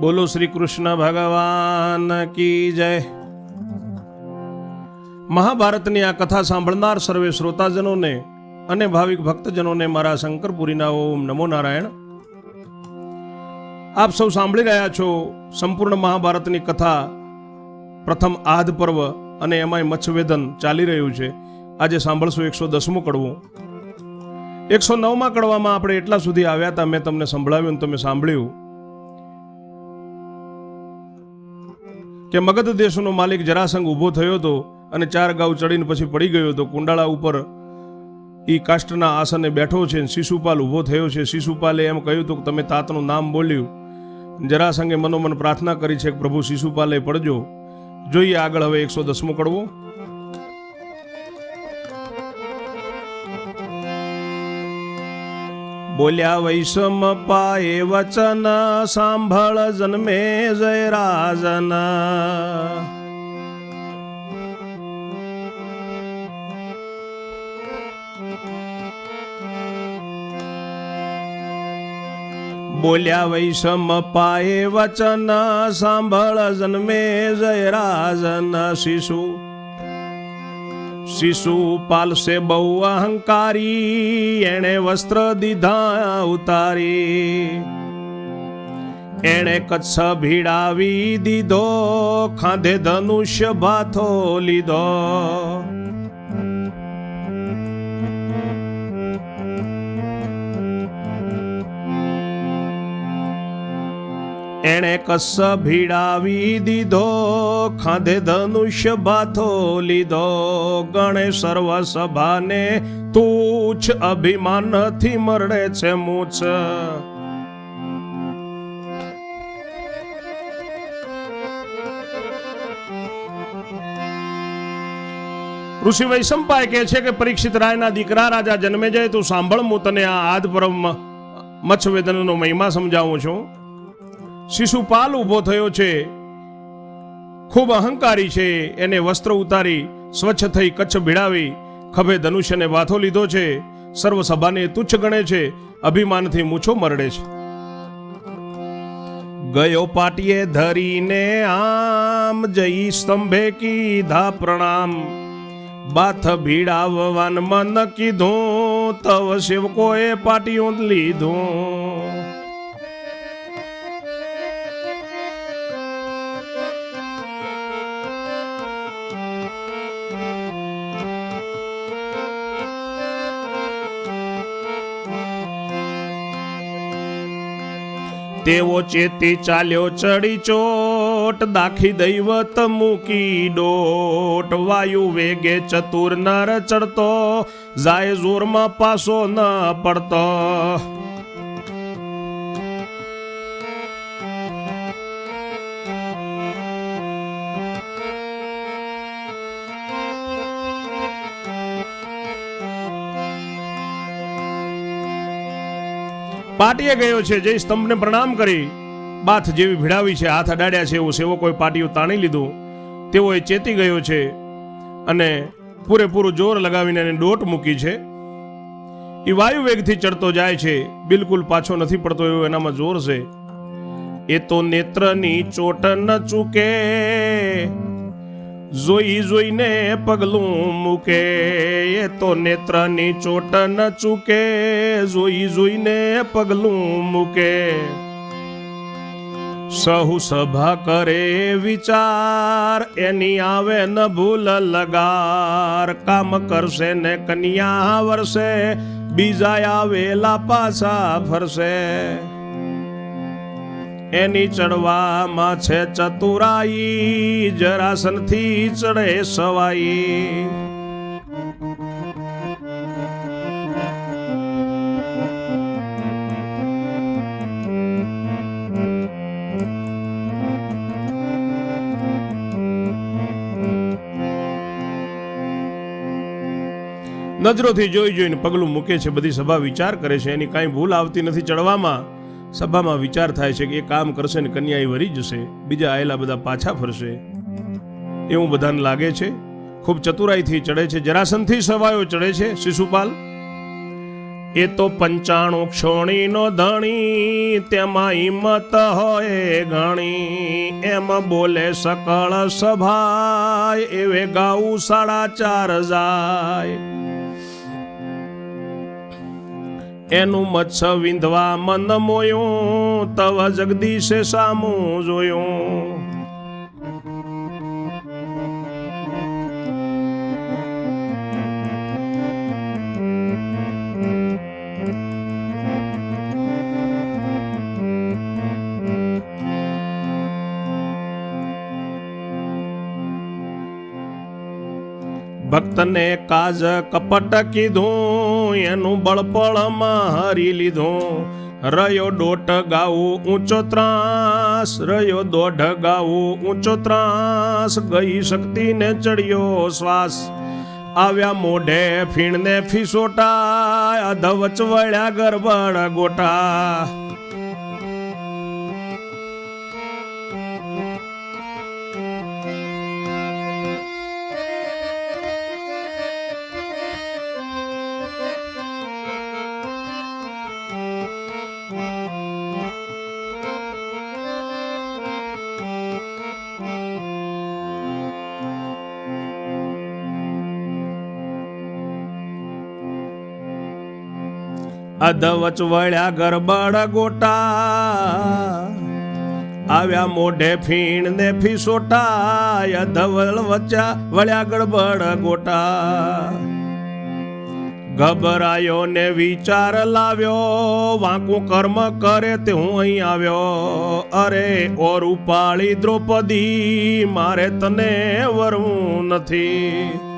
બોલો શ્રી કૃષ્ણ ભગવાન કી જય. મહાભારતની આ કથા સાંભળનાર સર્વે શ્રોતાજનોને અને ભાવિક ભક્તજનોને મારા શંકરપુરીના ઓમ નમો નારાયણ. આપ સૌ સાંભળી રહ્યા છો સંપૂર્ણ મહાભારતની કથા. પ્રથમ આદ પર્વ અને એમાંય મચ્છવેદન ચાલી રહ્યું છે. આજે સાંભળશું એકસો દસમું કડવું. એકસો નવમાં કડવામાં આપણે એટલા સુધી આવ્યા હતા, મેં તમને સંભળાવ્યું તમે સાંભળ્યું. કે મગધ દેશનો માલિક જરાસંઘ ઊભો થયો હતો અને ચાર ગાઉ ચડીને પછી પડી ગયો હતો. કુંડાળા ઉપર એ કાષ્ટના આસને બેઠો છે અને શિશુપાલ ઊભો થયો છે. શિશુપાલે એમ કહ્યું હતું કે તમે તાતનું નામ બોલ્યું. જરાસંઘે મનોમન પ્રાર્થના કરી છે કે પ્રભુ શિશુપાલે પડજો. જોઈએ આગળ હવે એકસો દસમો કડવું બોલ્યા વૈષમ પાએ વચન સાંભળ જન્મે જય રાજન બોલ્યા વૈષમ પાએ વચન સાંભળ જન્મે જય રાજન શિશુ શિશુ પાલશે બહુ અહંકારી, એણે વસ્ત્ર દીધા ઉતારી. એણે કચ્છ ભીડાવી દીધો, ખાંધે ધનુષ્ય ભાથો લીધો. એણે કસ ભીડાવી દીધો, ખાધે ધનુષ્ય બાથો લીધો. ગણે સર્વ સભાને તુચ્છ અભિમાનથી મરડે છે મૂછ. ઋષિ વૈશંપાય કહે છે કે પરીક્ષિત રાયના દીકરા રાજા જન્મે જાય, તું સાંભળ, હું તને આ આદ પરમ મચ્છ વેદનનો મહિમા સમજાવું છું. શિશુપાલ ઊભો થયો છે. ખૂબ અહંકારી છે. એને વસ્ત્ર ઉતારી સ્વચ્છ થઈ કચ્છ ભીડાવી ખભે ધનુષ્યને વાથો લીધો છે. સર્વ સભાને તુચ્છ ગણે છે. અભિમાનથી મૂછો મરડે છે. ગયો પાટીએ ધરીને આમ જઈ સ્તંભે કીધા પ્રણામ. બાથ ભીડાવવાન મન કીધું, તવ સેવકોએ પાટીઓ લીધું. તેવો ચેતી ચાલ્યો ચડી ચોટ, દાખી દૈવત મૂકી ડોટ. વાયુ વેગે ચતુર નર ચડતો, જાય જોરમાં પાસો ન પડતો. પાટીએ ગયો છે જે સ્તંભને પ્રણામ કરી. બાથ જેવી ભીડાવી છે, હાથ અડાડ્યા છે એવું સેવકોએ પાટીઓ તાણી લીધું. તેઓ એ ચેતી ગયો છે અને પૂરેપૂરું જોર લગાવીને એને ડોટ મૂકી છે. એ વાયુ વેગથી ચડતો જાય છે, બિલકુલ પાછો નથી પડતો એવો એનામાં જોર છે. એ તો નેત્રની ચોટ ન ચૂકે જોઈ જોઈને પગલું મૂકે, એ તો નેત્રની ચોટ ન ચૂકે. જોઈ જોઈને પગલું મૂકે. સહુ સભા કરે વિચાર, એની આવે ન ભૂલ લગાર. કામ કરશે ને કન્યા વરસે બીજા આવેલા પાછા ફરશે. એની ચડવામાં છે ચતુરાઈ, જરાસનથી ચડે સવાઈ. નજરોથી જોઈ જોઈને પગલું મૂકે છે, બધી સભા વિચાર કરે છે, એની કાંઈ ભૂલ આવતી નથી ચડવામાં. સભામાં વિચાર થાય છે કે એ કામ કરશે ને કન્યા એ વરી જશે, બીજા આયેલા બધા પાછા ફરશે. એવું બધાને લાગે છે? ખૂબ ચતુરાઈથી ચડે છે જરાસનથી સવાયો ચડે છે, શિશુપાલ? એ તો પંચાણું ક્ષોણીનો ધણી તેમાં હિંમત હોય ઘણી. એમ બોલે સકળ સભાય, એવે ગાવું સાડા ચાર જાય. એનું મચ્છ વિંધવા મન મોયું તવ જગદીશે સામું જોયું. ભક્તને કાજ કપટ કીધું, એનું બળપળમાં હરી લીધું. રયો દોઢ ગાવું ઊંચો ત્રાસ, રયો દોઢ ગાવું ઊંચો ત્રાસ, ગઈ શક્તિને ચડ્યો શ્વાસ. આવ્યા મોઢે ફીણને ફીસોટા અધવચ વળ્યા ગરબડ ગોટા. અધવચ વળ્યા ગરબડ ગોટા. આવ્યા મોઢે ફીણ ને ફીસોટા અધવળ વચ્ચા વળ્યા ગડબડ ગોટા. ગભરાયો ને વિચાર લાવ્યો, વાંકું કર્મ કરે તે હું અહીં આવ્યો. અરે ઓ ઉપાળી દ્રૌપદી, મારે તને વરવું નથી.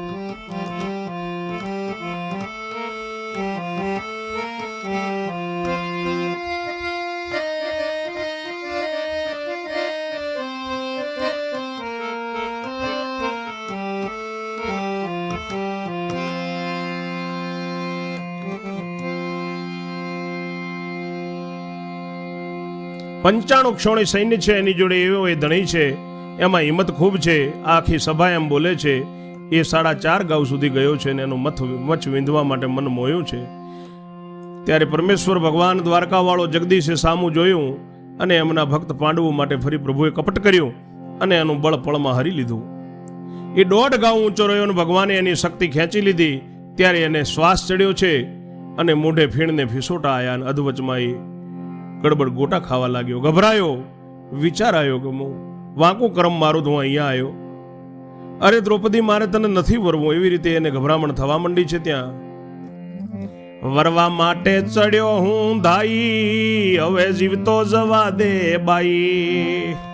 પંચાણું ક્ષોણી સૈન્ય છે, એની જોડે એવો એ ધણી છે, એમાં હિંમત ખૂબ છે, આખી સભા એમ બોલે છે, એ સાડા ચાર ગાઉ સુધી ગયો છે અને એનું મથ મચ વિંધવા માટે મન મોયું છે. ત્યારે પરમેશ્વર ભગવાન દ્વારકાવાળો જગદીશે સામું જોયું અને એમના ભક્ત પાંડવો માટે ફરી પ્રભુએ કપટ કર્યું અને એનું બળ પળમાં હરી લીધું. એ દોઢ ગાઉ ઊંચો રહ્યો અને ભગવાને એની શક્તિ ખેંચી લીધી, ત્યારે એને શ્વાસ ચડ્યો છે અને મોઢે ફીણને ફિસોટા આવ્યા અને અધવચમાં એ ગડબડ ગોટા ખાવા લાગ્યો, ગભરાયો, વિચાર આવ્યો કે હું વાંકો ક્રમ મારું તો હું અહીંયા આવ્યો અરે દ્રૌપદી, મારે તને નથી વરવું, એવી રીતે એને ગભરામણ થવા માંડી છે ત્યાં. વરવા માટે ચડ્યો હું ધાઈ, હવે જીવતો જવા દે બાઈ.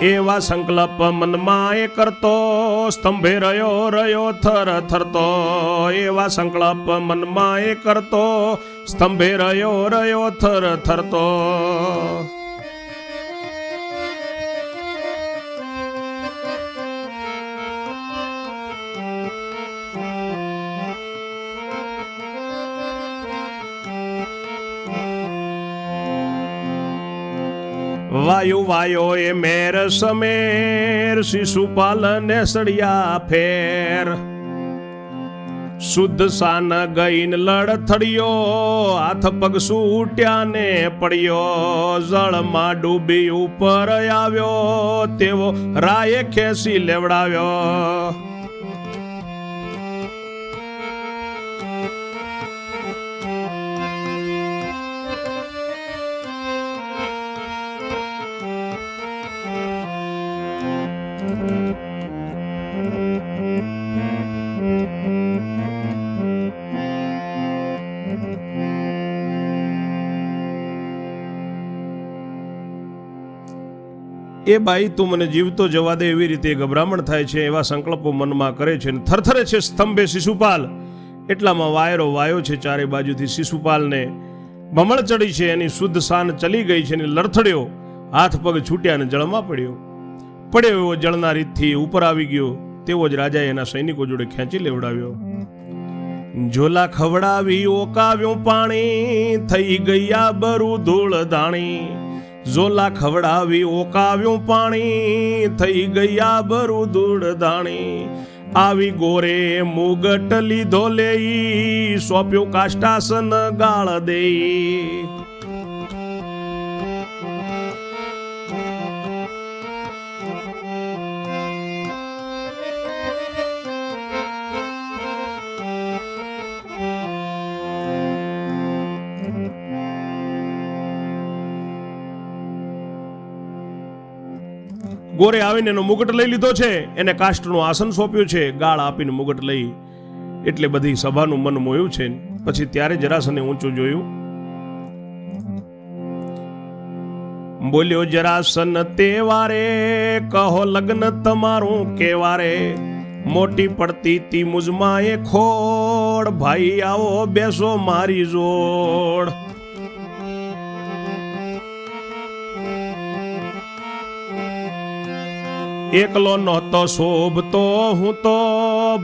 એવા સંકલ્પ મનમાં એ કરતો, સ્તંભે રહ્યો રહ્યો, થર, થરતો. એવા સંકલ્પ મનમાં એ કરતો, સ્તંભે રહ્યો રહ્યો, થર, થરતો. વાયુ વાયો એ મેર સમેર શિશુપાલ ને સળિયા ફેર. શુદ્ધ સાન ગઈન લડથડિયો હાથ પગ સૂટ્યા ને પડ્યો. જળમાં ડૂબી ઉપર આવ્યો, તેવો રાયે ખેસી લેવડાવ્યો. એ બાઈ, તું મને જીવતો જવા દે એવી રીતે ગભરામણ થાય છે, એવા સંકલ્પો મનમાં કરે છે અને થરથરે છે સ્તંભે શિશુપાલ. એટલામાં વાયરો વાયો છે ચારે બાજુથી શિશુપાલને. ભમણ ચડી છે, એની શુદ્ધ સાન ચલી ગઈ છે અને લડથડ્યો હાથ પગ છૂટ્યા અને જળમાં પડ્યો. પડ્યો એવો જળના રીતથી ઉપર આવી ગયો. તેવો જ રાજાએ એના સૈનિકો જોડે ખેંચી લેવડાવ્યો. ઝોલા ખવડાવી, ઓકાવ્યું પાણી, થઈ ગયા બરુ ધૂળ ધાણી. ઝોલા ખવડાવી, ઓકાવ્યું પાણી, થઈ ગયા બરું ધૂળ દાણી. આવી ગોરે મુગટ લીધો લેઈ, સોંપ્યું કાષ્ટાસન ગાળ દેઈ. ગોરે આવીને એનો મુગટ લઈ લીધો છે. એને કાષ્ટનું આસન સોંપ્યું છે. ગાળ આપીને મુગટ લઈ. એટલે બધી સભાનું મન મોયું છે. પછી ત્યારે જરાસને ઊંચું જોયું. બોલ્યો, જરાસન, તેવારે કહો લગ્ન તમારું કેવારે? મોટી પડતી તી મુજમાં એ ખોડ. ભાઈ આવો બેસો મારી જોડ. એકલો નહોતો શોભતો, હું તો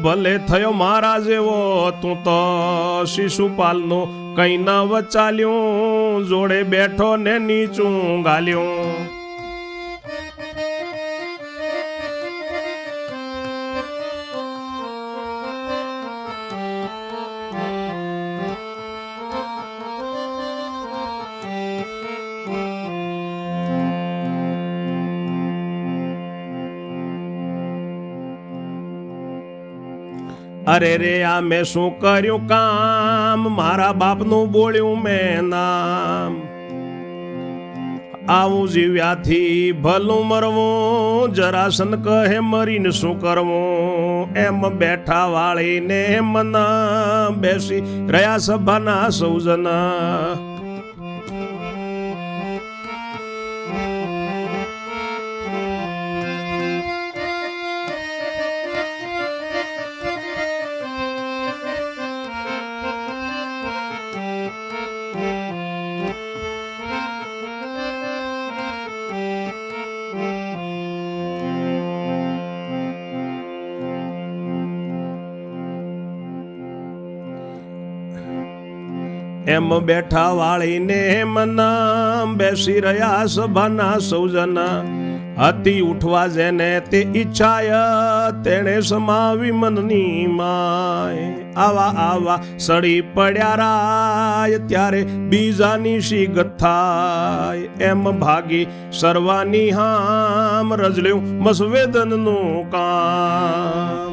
ભલે થયો મારા જેવો, તું તો શિશુપાલનું કઈ ન વચાલ્યું, જોડે બેઠો ને નીચું ગાલ્યું. અરે રે, આ મેં શું કર્યું કામ? મારા બાપનું બોલ્યું મેં નામ. આવું જીવ્યાથી ભલું મરવું, જરાસન કહે મરીને શું કરવું? એમ બેઠા વાળીને મન બેસી રહ્યા સભાના સૌજના. એમ બેઠા વાળીને મના બેસી રહ્યા સભાના સૌજના. હતી ઉઠવા જેને તે ઈચ્છાય, તેણે સમાવી મનની માય. આવા આવા સડી પડ્યા રાય, ત્યારે બીજાની શી ગથાય એમ ભાગી સર્વાની હામ રજલ્યું મસવેદનનું કામ.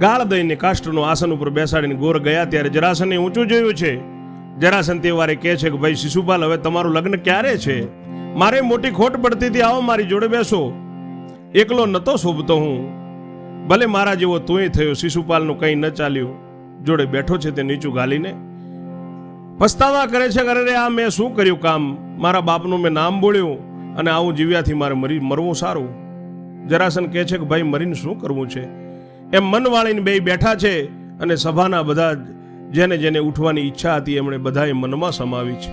ગાળ દઈને કાષ્ટનું આસન ઉપર બેસાડીને ગોર ગયા ત્યારે જરાસને ઊંચું જોયું છે. જરાસન તે વારે કહે છે કે, ભાઈ શિશુપાલ, હવે તમારું લગ્ન ક્યારે છે? મારે મોટી ખોટ પડતી હતી આવો, મારી જોડે બેસો. એકલો નતો શોભતો હું. ભલે મારા જેવો તુંય થયો, શિશુપાલનું કંઈ ન ચાલ્યું. જોડે બેઠો છે તે નીચું ગાલીને. પસ્તાવા કરે છે અરે, આ મેં શું કર્યું કામ? મારા બાપનું મેં નામ બોલ્યું અને આવું જીવ્યાથી મારે મરી, મરવું સારું. જરાસન કહે છે કે, ભાઈ, મરીને શું કરવું છે? એમ મન વાળીને બે બેઠા છે અને સભાના બધા જેને જેને ઉઠવાની ઈચ્છા હતી એમણે બધાએ મનમાં સમાવી છે.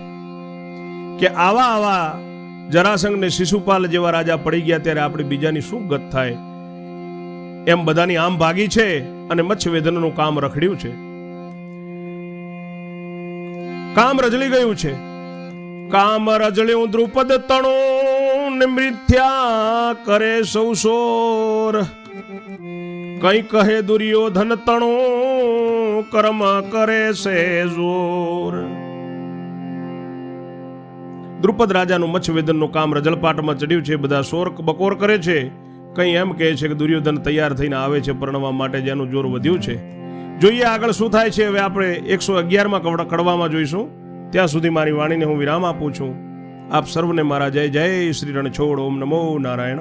કે આવા આવા જરાસંઘ ને શિશુપાલ જેવા રાજા પડી ગયા ત્યારે આપણે બીજાની શું ગત થાય? એમ બધાની આમ ભાગી છે અને મચ્છવેદનનું કામ રખડ્યું છે. કામ રજળી ગયું છે. કામ રજળ્યું દ્રુપદ તણો મિથ્યા કરે સૌ સોર. કઈ કહે દુર્યોધન, તણો કર્મ કરે છે જોર. દ્રુપદ રાજાનું મચ્છવેદનનું કામ રજળપાટમાં ચડ્યું છે, બધા શોર બકોર કરે છે. કંઈ એમ કહે છે કે દુર્યોધન તૈયાર થઈને આવે છે પરણવા માટે જેનું જોર વધ્યું છે. જોઈએ આગળ શું થાય છે, હવે આપણે એકસો અગિયારમાં કડવામાં જોઈશું. ત્યાં સુધી મારી વાણીને હું વિરામ આપું છું. આપ સર્વને મારા જય જય શ્રી રણછોડ, ઓમ નમો નારાયણ.